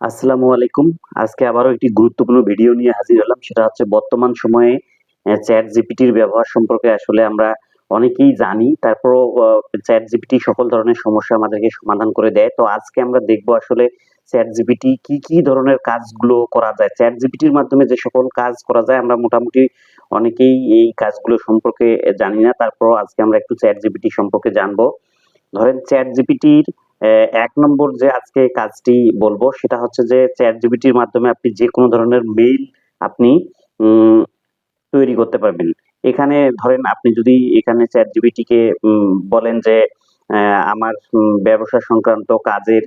আসসালামু আলাইকুম। আজকে আবারও একটি গুরুত্বপূর্ণ ভিডিও নিয়ে হাজির হলাম। সেটা হচ্ছে বর্তমান সময়ে চ্যাট জিপিটির ব্যবহার সম্পর্কে আসলে আমরা অনেকেই জানি। তারপরও চ্যাট জিপিটি সকল ধরনের সমস্যা আমাদেরকে সমাধান করে দেয়। তো আজকে আমরা দেখব আসলে চ্যাট জিপিটি কি কি ধরনের কাজগুলো করা যায়। চ্যাট জিপিটির মাধ্যমে যে সকল কাজ করা যায়, আমরা মোটামুটি অনেকেই এই কাজগুলো সম্পর্কে জানি না। তারপরও আজকে আমরা একটু চ্যাট জিপিটি সম্পর্কে জানব। ধরেন চ্যাট জিপিটির এক নম্বর যে আজকে কাজটি বলব, সেটা হচ্ছে যে চ্যাট জিপিটির মাধ্যমে আপনি যে কোনো ধরনের মেইল আপনি তৈরি করতে পারবেন। এখানে ধরেন আপনি যদি এখানে চ্যাট জিপিটিকে বলেন যে আমার ব্যবসা সংক্রান্ত কাজের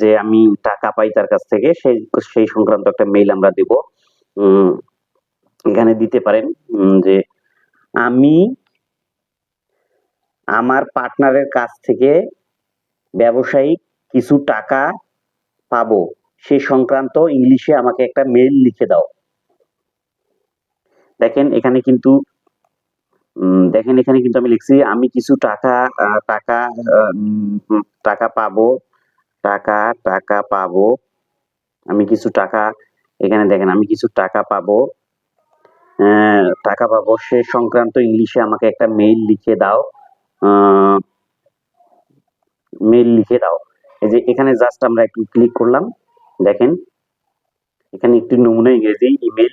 যে আমি টাকা পাই তার কাছ থেকে, সেই সেই সংক্রান্ত একটা মেইল আমরা দিব। এখানে দিতে পারেন যে আমি আমার পার্টনারের কাছ থেকে ব্যবসায়িক কিছু টাকা পাবো, সে সংক্রান্ত ইংলিশে আমাকে একটা মেইল লিখে দাও। দেখেন এখানে কিন্তু দেখেন এখানে কিন্তু আমি লিখছি, আমি কিছু টাকা টাকা টাকা পাবো, টাকা টাকা পাবো, আমি কিছু টাকা, এখানে দেখেন আমি কিছু টাকা পাবো টাকা পাবো, সে সংক্রান্ত ইংলিশে আমাকে একটা মেইল লিখে দাও মেইল লিখে দাও। এই যে এখানে জাস্ট আমরা একটু ক্লিক করলাম, দেখেন। এখানে একটি নমুনা ইংরেজি ইমেল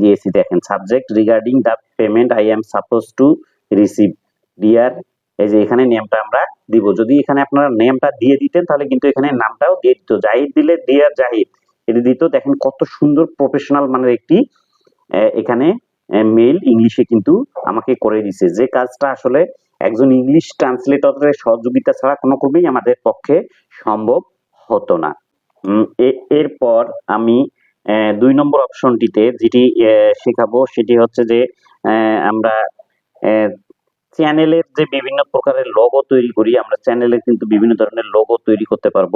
দিয়েছি, দেখেন। Subject regarding the payment I am suppose to receive dear এই যে এখানে নেমটা আমরা দিব। যদি এখানে আপনারা নেমটা দিয়ে দিতেন, তাহলে কিন্তু এখানে নামটাও দিয়ে দিত। জাহিদ দিলে ডিয়ার জাহিদ। এটা দিত। দেখেন কত সুন্দর প্রফেশনাল মানের একটি এখানে মেল ইংলিশে কিন্তু আমাকে করে দিছে। যে কাজটা আসলে একজন ইংলিশ ট্রান্সলেটরের সহযোগিতা ছাড়া কোনো ক্রমেই আমাদের পক্ষে সম্ভব হতো না। এরপর আমি দুই নম্বর অপশনটিতে যেটি শেখাবো সেটি হচ্ছে যে আমরা চ্যানেলের যে বিভিন্ন প্রকারের লোগো তৈরি করি, আমরা চ্যানেলে কিন্তু বিভিন্ন ধরনের লোগো তৈরি করতে পারব।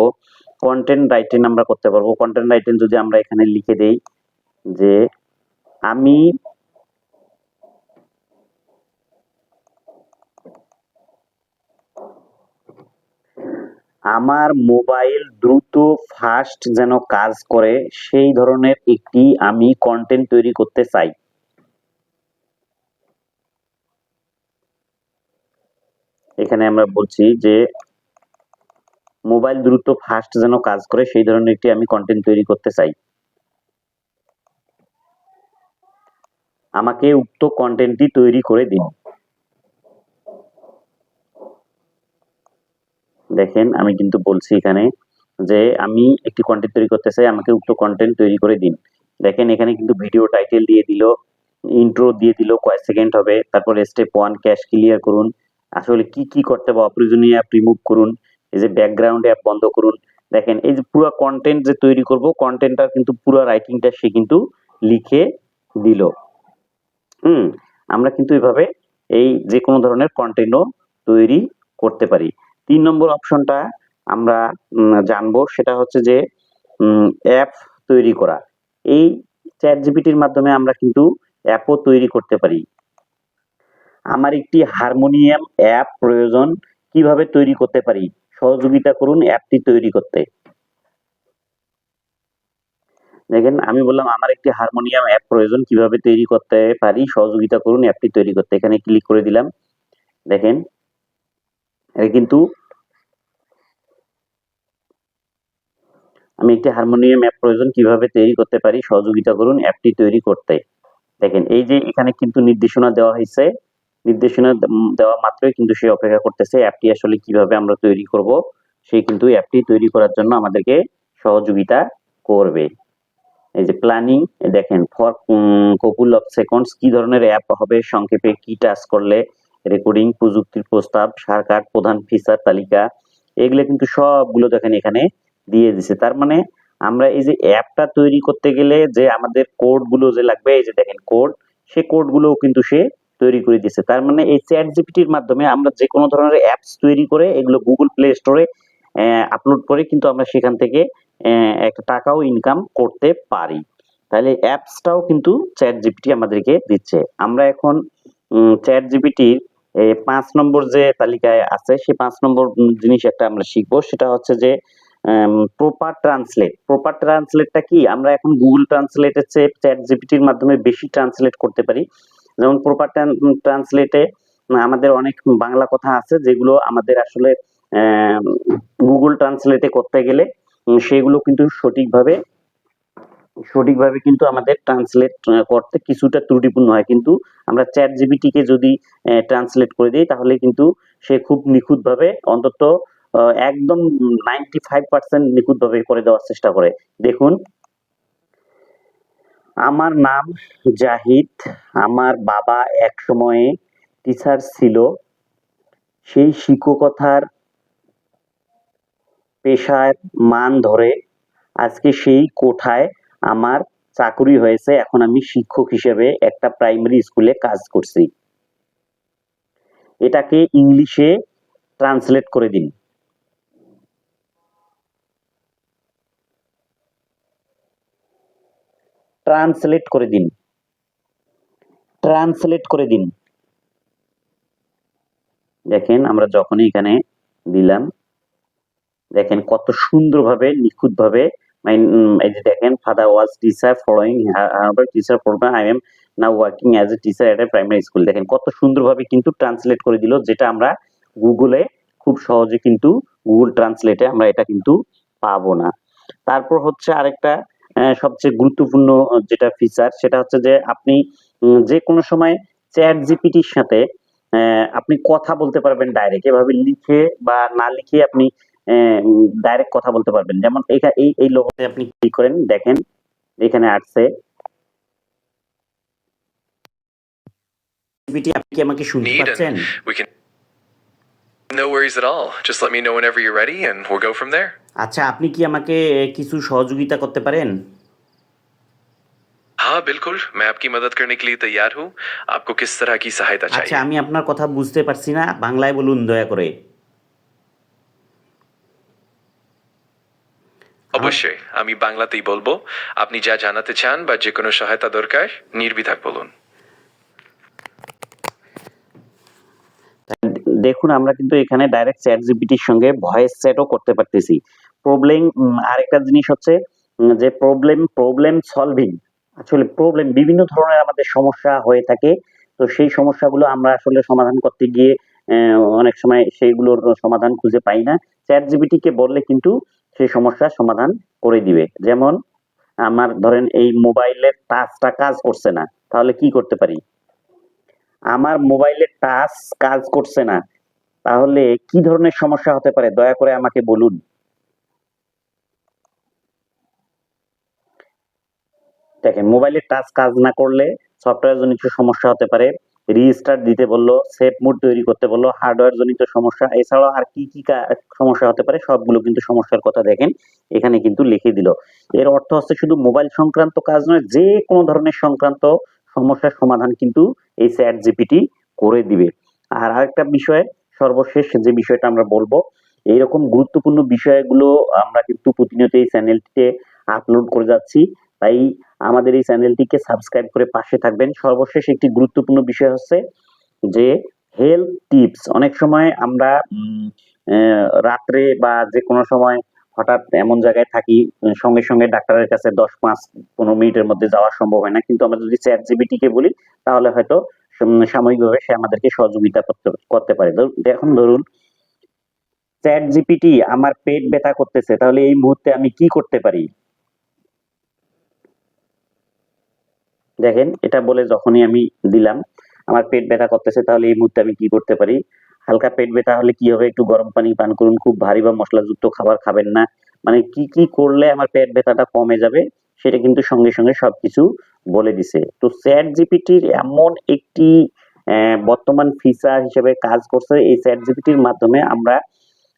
কন্টেন্ট রাইটিং আমরা করতে পারব। কন্টেন্ট রাইটিং যদি আমরা এখানে লিখে দেই যে, আমি আমার মোবাইল দ্রুত, ফাস্ট যেন কাজ করে, সেই ধরনের একটি আমি কন্টেন্ট তৈরি করতে চাই। এখানে আমরা বলছি যে, মোবাইল দ্রুত, ফাস্ট যেন কাজ করে, সেই ধরনের একটি আমি কন্টেন্ট তৈরি করতে চাই। আমাকে উক্ত কন্টেন্টটি তৈরি করে দিন। দেখেন, আমি কিন্তু বলছি এখানে যে আমি একটি কন্টেন্ট তৈরি করতে চাই, আমাকে উক্ত কন্টেন্ট তৈরি করে দিন। দেখেন, এখানে কিন্তু ভিডিও টাইটেল দিয়ে দিল ইন্ট্রো দিয়ে দিল কয় সেকেন্ড হবে। তারপর স্টেপ ওয়ান ক্যাশ ক্লিয়ার করুন। আসলে কি কি করতে হবে, অপ্রয়োজনীয় অ্যাপ রিমুভ করুন। এই যে ব্যাকগ্রাউন্ড অ্যাপ বন্ধ করুন। দেখেন, এই যে পুরো কন্টেন্ট যে তৈরি করব কন্টেন্টটা কিন্তু পুরো রাইটিংটা সে কিন্তু লিখে দিল। হুম, আমরা কিন্তু এভাবে এই যে কোনো ধরনের কন্টেন্টও তৈরি করতে পারি। তিন নম্বর অপশনটা আমরা জানব, সেটা হচ্ছে যে অ্যাপ তৈরি করা। এই চ্যাট জিপিটির মাধ্যমে আমরা কিন্তু অ্যাপও তৈরি করতে পারি। আমার একটি হারমোনিয়াম অ্যাপ প্রয়োজন, কীভাবে তৈরি করতে পারি? সহযোগিতা করুন অ্যাপটি তৈরি করতে। দেখেন, আমি বললাম আমার একটি হারমোনিয়াম অ্যাপ প্রয়োজন, কীভাবে তৈরি করতে পারি? সহযোগিতা করুন অ্যাপটি তৈরি করতে। এখানে ক্লিক করে দিলাম। দেখেন এটা কিন্তু আমি একটি হারমোনিয়াম অ্যাপ প্রয়োজন কীভাবে তৈরি করতে পারি? সহযোগিতা করুন অ্যাপটি তৈরি করতে। দেখেন, এই যে এখানে কিন্তু নির্দেশনা দেওয়া হয়েছে। নির্দেশনা দেওয়া মাত্রই কিন্তু সে অপেক্ষা করতেছে অ্যাপটি আসলে কীভাবে আমরা তৈরি করব। সে কিন্তু অ্যাপটি তৈরি করার জন্য আমাদেরকে সহযোগিতা করবে। এই যে প্ল্যানিং দেখেন ফর কপুল অফ সেকেন্ডস কি ধরনের অ্যাপ হবে? সংক্ষেপে কি টাচ করলে রেকর্ডিং, প্রযুক্তির প্রস্তাব, সারকার, প্রধান ফিচার তালিকা, এগুলো কিন্তু সবগুলো দেখেন এখানে দিয়ে দিছে। তার মানে আমরা এই যে অ্যাপটা তৈরি করতে গেলে যে আমাদের কোডগুলো যে লাগবে, এই যে দেখেন কোড, সে কোড গুলোও কিন্তু সে তৈরি করে দিয়েছে তার মানে এই চ্যাট জিপিটির মাধ্যমে আমরা যে কোনো ধরনের অ্যাপস তৈরি করে এগুলো গুগল প্লে স্টোরে আপলোড করে কিন্তু আমরা সেখান থেকে একটা টাকাও ইনকাম করতে পারি। তাহলে অ্যাপসটাও কিন্তু চ্যাট জিপিটি আমাদেরকে দিচ্ছে। আমরা এখন চ্যাট জিপিটির পাঁচ নম্বর যে তালিকায় আছে, সেই পাঁচ নম্বর জিনিস একটা আমরা শিখব। সেটা হচ্ছে যে প্রপার ট্রান্সলেট প্রপার ট্রান্সলেটটা কি? আমরা এখন গুগল ট্রান্সলেটের চেয়ে চ্যাট জিপিটির মাধ্যমে বেশি ট্রান্সলেট করতে পারি। যেমন প্রপার ট্রান্সলেটে আমাদের অনেক বাংলা কথা আছে যেগুলো আমাদের আসলে গুগল ট্রান্সলেটে করতে গেলে সেগুলো কিন্তু সঠিকভাবে সঠিকভাবে কিন্তু আমাদের ট্রান্সলেট করতে কিছুটা ত্রুটিপূর্ণ হয়। কিন্তু আমরা চ্যাট জিবিটিকে যদি ট্রান্সলেট করে দিই, তাহলে কিন্তু সে খুব নিখুঁতভাবে অন্তত একদম নাইনটি ফাইভ পার্সেন্ট নিখুঁতভাবে করে দেওয়ার চেষ্টা করে। দেখুন, আমার নাম জাহিদ, আমার বাবা এক সময়ে টিচার ছিল। সেই শিক্ষকতার পেশার মান ধরে আজকে সেই কোঠায় আমার চাকুরি হয়েছে, এখন আমি শিক্ষক হিসেবে একটা প্রাইমারি স্কুলে কাজ করছি। এটাকে ইংলিশে ট্রান্সলেট করে দিন। ট্রান্সলেট করে দিন। ট্রান্সলেট করে দিন। দেখেন, আমরা যখনই এখানে দিলাম, দেখেন কত সুন্দরভাবে, নিখুঁতভাবে এই যে দেখেন father was teacher following Harvard teacher program I am now working as a teacher at a primary school দেখেন, কত সুন্দরভাবে কিন্তু ট্রান্সলেট করে দিল, যেটা আমরা গুগলে খুব সহজে কিন্তু গুগল ট্রান্সলেটে আমরা এটা কিন্তু পাবো না। তারপর হচ্ছে আরেকটা সবচেয়ে গুরুত্বপূর্ণ যেটা ফিচার সেটা হচ্ছে যে আপনি যে কোনো সময় চ্যাট জিপিটির সাথে আপনি কথা বলতে পারবেন ডাইরেক্ট এভাবে লিখে বা না লিখে আপনি ডাইরেক্ট কথা বলতে পারবেন যেমন এইখা- এই এই লোগোতে আপনি ক্লিক করেন দেখেন এখানে আসছে জিপিটি আপনি কি আমাকে শুনতে Need পাচ্ছেন and we can. No worries at all. Just let me know whenever you're ready and we'll go from there. আচ্ছা আপনি কি আমাকে আহ, কিছু সহযোগিতা করতে পারেন हाँ बिल्कुल मैं आपकी मदद करने के लिए तैयार हूँ आपको किस तरह की सहायता আচ্ছা चाहिए আমি আপনার কথা বুঝতে পারছি না বাংলায় বলুন দয়া করে অবশ্যই আমি বাংলাতেই বলব। আপনি যা জানাতে চান বা যে কোনো সহায়তা দরকার নির্বিধাক বলুন। দেখুন আমরা কিন্তু এখানে ডাইরেক্ট চ্যাট জিপিটির সঙ্গে ভয়েস চ্যাটও করতে পারতেছি। প্রবলেম আরেকটা জিনিস হচ্ছে যে প্রবলেম প্রবলেম সলভিং আসলে প্রবলেম বিভিন্ন ধরনের আমাদের সমস্যা হয়ে থাকে। তো সেই সমস্যাগুলো আমরা আসলে সমাধান করতে গিয়ে আহ, অনেক সময় সেইগুলোর সমাধান খুঁজে পাই না। চ্যাট জিপিটিকে বললে কিন্তু সেই সমস্যার সমাধান করে দিবে। যেমন আমার ধরেন এই মোবাইলের টাচটা কাজ করছে না, তাহলে কি করতে পারি? আমার মোবাইলের টাচ কাজ করছে না, তাহলে কি ধরনের সমস্যা হতে পারে? দয়া করে আমাকে বলুন। দেখেন, মোবাইলের টাচ কাজ না করলে সফটওয়্যার জনিত সমস্যা হতে পারে। রিস্টার্ট দিতে বলল সেফ মুড তৈরি করতে বলল হার্ডওয়্যার জনিত সমস্যা, এছাড়াও আর কি কি সমস্যা হতে পারে সবগুলো কিন্তু সমস্যার কথা দেখেন, এখানে কিন্তু লিখে দিল। এর অর্থ হচ্ছে শুধু মোবাইল সংক্রান্ত কাজ নয়, যে কোনো ধরনের সংক্রান্ত সমস্যার সমাধান কিন্তু এই চ্যাট জিপিটি করে দিবে। আর আরেকটা বিষয়, সর্বশেষ যে বিষয়টা আমরা বলব, এইরকম গুরুত্বপূর্ণ বিষয়গুলো আমরা কিন্তু প্রতিনিয়ত এই চ্যানেলটিতে আপলোড করে যাচ্ছি। তাই আমাদের এই চ্যানেলটিকে সাবস্ক্রাইব করে পাশে থাকবেন। সর্বশেষ একটি গুরুত্বপূর্ণ বিষয় হচ্ছে যে হেলথ টিপস। অনেক সময় আমরা রাত্রে বা যে কোনো সময় হঠাৎ এমন জায়গায় থাকি, সঙ্গে সঙ্গে ডাক্তারের কাছে দশ, পাঁচ, পনেরো মিনিটের মধ্যে যাওয়া সম্ভব হয় না। কিন্তু আমরা যদি চ্যাট জিবিটিকে বলি, তাহলে হয়তো সাময়িকভাবে সে আমাদেরকে সহযোগিতা করতে করতে পারে। এখন ধরুন চ্যাট জিপিটি আমার পেট ব্যথা করতেছে, তাহলে এই মুহূর্তে আমি কি করতে পারি? দেখেন, এটা বলে যখনই আমি দিলাম, আমার পেট ব্যথা করতেছে, তাহলে এই মুহূর্তে আমি কি করতে পারি? হালকা পেট ব্যথা হলে কি হবে? একটু গরম পানি পান করুন, খুব ভারী বা মশলাযুক্ত খাবার খাবেন না। মানে কি কি করলে আমার পেট ব্যথাটা কমে যাবে, সেটা কিন্তু সঙ্গে সঙ্গে সবকিছু বলে দিছে। তো চ্যাট জিপিটির এমন একটি বর্তমান ফিচার হিসেবে কাজ করছে, এই চ্যাট জিপিটির মাধ্যমে আমরা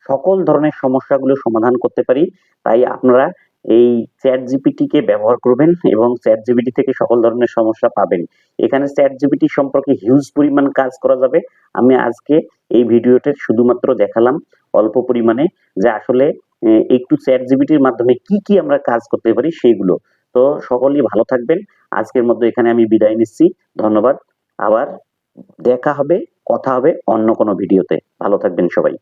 সকল ধরনের সমস্যাগুলো সমাধান করতে পারি। তাই আপনারা এই চ্যাট জিপিটিকে ব্যবহার করবেন এবং চ্যাট জিপিটি থেকে সকল ধরনের সমস্যা পাবেন। এখানে চ্যাট জিপিটি সম্পর্কে হিউজ পরিমাণ কাজ করা যাবে। আমি আজকে এই ভিডিওতে শুধুমাত্র দেখালাম অল্প পরিমাণে যে আসলে একটু চ্যাট জিপিটির মাধ্যমে কি কি আমরা কাজ করতে পারি সেইগুলো। তো সকলেই ভালো থাকবেন। আজকের মধ্যে এখানে আমি বিদায় নিচ্ছি। ধন্যবাদ। আবার দেখা হবে, কথা হবে অন্য কোনো ভিডিওতে। ভালো থাকবেন সবাই।